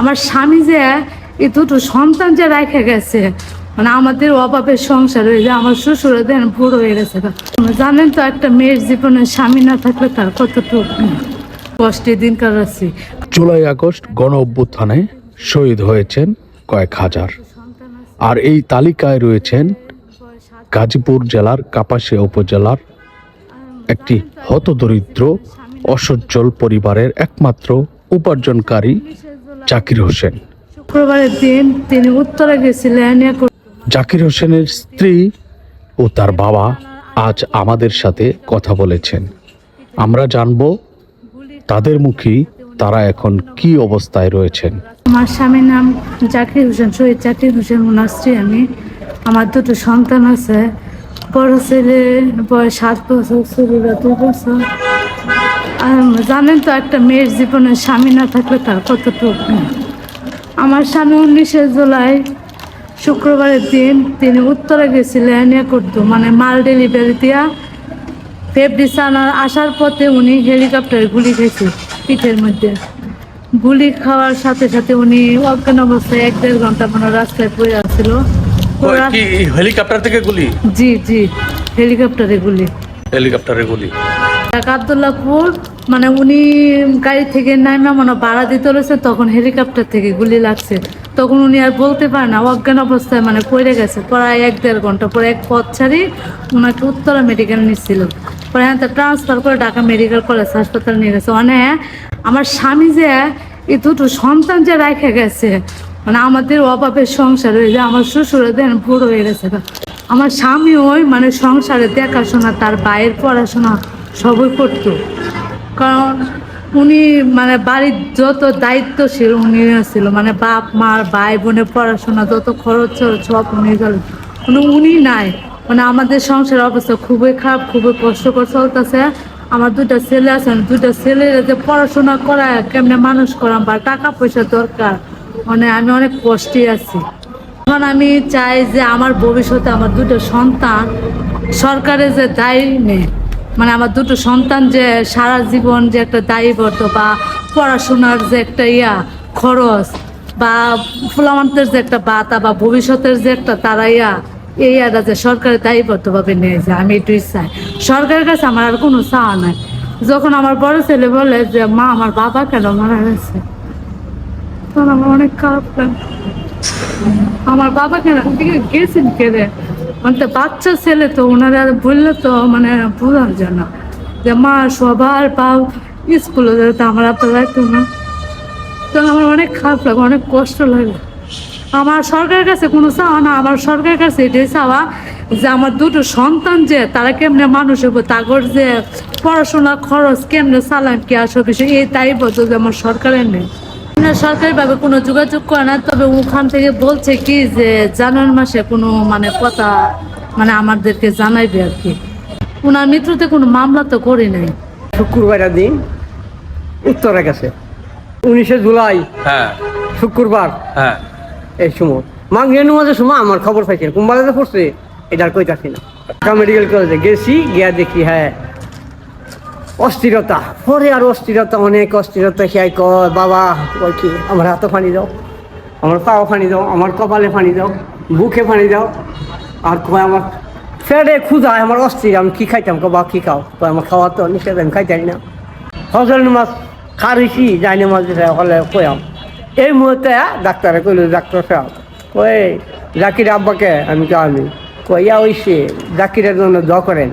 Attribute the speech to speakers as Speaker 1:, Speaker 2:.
Speaker 1: আমার স্বামী যে এই দুটো সন্তান যে রেখে গেছে মানে আমাদের অভাবের সংসার হয়ে যায়, আমার শ্বশুরের দেন বুড়ো হয়ে গেছে। জানেন তো, একটা মেয়ের জীবনে স্বামী না থাকলে তার কতটুকু কষ্টে দিন কাটাচ্ছি
Speaker 2: জুলাই আগস্ট গণ অভ্যুত্থানে শহীদ হয়েছেন কয়েক হাজার। আর এই তালিকায় রয়েছেন গাজীপুর জেলার কাপাসিয়া উপজেলার একটি হতদরিদ্র অসচ্ছল পরিবারের একমাত্র উপার্জনকারী জাকির হোসেন।
Speaker 1: শুক্রবারের দিন তিনি উত্তরে গেছিলেন
Speaker 2: জাকির হোসেনের স্ত্রী ও তার বাবা আজ আমাদের সাথে কথা বলেছেন। আমরা জানব তাদের মুখী তারা এখন কি অবস্থায় রয়েছেন।
Speaker 1: আমার স্বামীর নাম জাকির হোসেন শহীদ জাকির হোসেন ওনার স্ত্রী আমি। আমার দুটো সন্তান আছে বড় ছেলে বয়স সাত বছর ছেলেরা দু বছর। জানেন তো একটা মেয়ের জীবনে স্বামী না থাকলে তার কতটুকু আমার স্বামী উনিশে জুলাই শুক্রবারের দিন তিনি উত্তরে গেছিলেন এ করতো মানে মাল ডেলিভারি দিয়া ফেব্রিস আনার আসার পথে উনি হেলিকপ্টারে গুলি খেয়েছে পিঠের মধ্যে। গুলি খাওয়ার সাথে সাথে উনি অজ্ঞান অবস্থায় এক দেড় ঘণ্টা মনে রাস্তায় পড়ে আসছিল
Speaker 3: হেলিকপ্টার থেকে গুলি?
Speaker 1: জি জি হেলিকপ্টারে গুলি।
Speaker 3: হেলিকপ্টারে গুলি।
Speaker 1: এক আবদুল্লাপুর মানে উনি গাড়ি থেকে নামে মনে ভাড়া দিতে রয়েছে তখন হেলিকপ্টার থেকে গুলি লাগছে। তখন উনি আর বলতে পারে না, অজ্ঞান অবস্থায় মানে পড়ে গেছে। প্রায় এক দেড় ঘণ্টা পরে এক পথ ছাড়ি ওনাকে উত্তরা মেডিকেল নিচ্ছিল পরে হ্যাঁ ট্রান্সফার করে ঢাকা মেডিকেল কলেজ হাসপাতাল নিয়ে গেছে। মানে আমার স্বামী যে এই দুটো সন্তান যে রেখে গেছে মানে আমাদের অভাবের সংসার হয়ে যায় আমার শ্বশুরের দেন বুড়ো হয়ে গেছে। আমার স্বামী ওই মানে সংসারে দেখাশোনা, তার ভাইয়ের পড়াশোনা সবই করতো। কারণ উনি মানে বাড়ির যত দায়িত্বশীল উনি ছিল মানে বাপ মার ভাই বোনের পড়াশোনা যত খরচ সব উনি গেল মানে উনি নাই। মানে আমাদের সংসারের অবস্থা খুবই খারাপ, খুবই কষ্টকর চলতেছে। আমার দুটা ছেলে আছে দুটা ছেলের যে পড়াশোনা করা কেমনে মানুষ করাম বা টাকা পয়সা দরকার মানে আমি অনেক কষ্টে আছি। এখন আমি চাই যে আমার ভবিষ্যতে আমার দুটো সন্তান সরকারের যে দায়ী নেই। মানে আমার দুটো সন্তান যে সারা জীবন যে একটা দায়ীবদ্ধ বা পড়াশোনার যে একটা ইয়া, খরচ বা ফুলামান্তের যে একটা বাতা বা ভবিষ্যতের যে একটা তারা ইয়া, এই ইয়াটা যে সরকারের দায়ীবদ্ধভাবে নিয়ে যায়, আমি এটুই চাই। সরকারের কাছে আমার আর কোনো চাওয়া নাই। যখন আমার বড় ছেলে বলে যে, মা, আমার বাবা কেন মারা গেছে? তখন আমার অনেক খারাপ লাগে আমার বাবা কেন দিকে গেছেন কেড়ে? মানে তো বাচ্চা ছেলে তো, ওনারা বললে তো মানে যায় না যে মা, সবার পাও স্কুলে যেত আমার আপনার রাখতো না। তখন আমার অনেক খারাপ লাগে, অনেক কষ্ট লাগে। আমার সরকারের কাছে কোনো চাওয়া না, আমার সরকারের কাছে এটাই চাওয়া যে আমার দুটো সন্তান যে, তারা কেমনে মানুষ হব তাগর যে পড়াশোনা খরচ কেমনে চালান, কি আসবে বিষয় এই তাই বলতো যে আমার সরকারের নেই। সরকারিভাবে কোনো যোগাযোগ করে না তবে ওখান থেকে বলছে কি যে জানুয়ারি মাসে কোনো মানে কথা মানে আমাদেরকে জানাইবে আর কি। ওনার মৃত্যুতে কোনো মামলা তো করি নাই।
Speaker 4: শুক্রবারের দিন উত্তরে গেছে। উনিশে জুলাই।
Speaker 3: হ্যাঁ।
Speaker 4: শুক্রবার।
Speaker 3: হ্যাঁ।
Speaker 4: এই সময়। মাঙ্গিয়ে নামাজের সময় আমার খবর পাইছে কুম্বালাতে পড়ছে? এটার কইতাছি না। ঢাকা মেডিকেল কলেজে গেছি গিয়া দেখি হ্যাঁ অস্থিরতা। পরে আর অস্থিরতা, অনেক অস্থিরতা খেয়াই কয়, বাবা, কয় কি, আমার হাতে পানি দাও, আমার পাও পানি দাও, আমার কপালে পানি দাও, বুকে পানি দাও। আর কয় আমার ফেডে ক্ষুধা, আমার অস্থির, আমি কি খাইতাম? কবা কি খাও? কয়, আমার খাওয়া তো নিষেধ, আমি খাইতাম না। ফজল নামাজ খারিছি, যাই নামাজ হলে কয়াম এই মুহূর্তে ডাক্তারে কইল, ডাক্তার সাহেব কই জাকির আব্বাকে আমি কে আমি কইয়া ওইসে জাকিরের জন্য দ করেন।